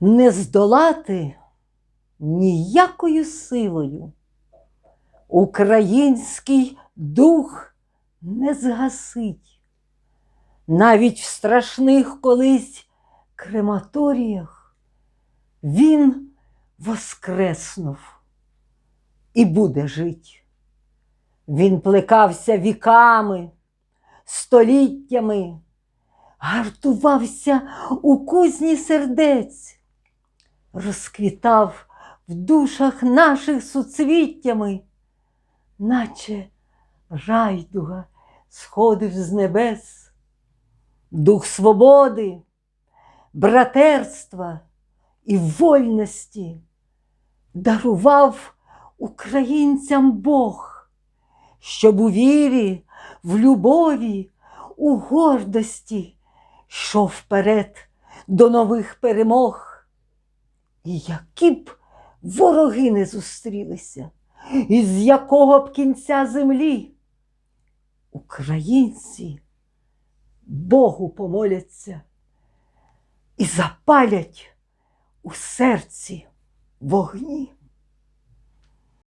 не здолати ніякою силою. Український дух не згасить. Навіть в страшних колись крематоріях він воскреснув і буде жить. Він плекався віками, століттями, гартувався у кузні сердець, розквітав в душах наших суцвіттями, наче райдуга сходив з небес, дух свободи, братерства і вольності дарував українцям Бог, щоб у вірі, в любові, у гордості йшов вперед до нових перемог. І які б вороги не зустрілися, із якого б кінця землі, українці Богу помоляться і запалять у серці вогні.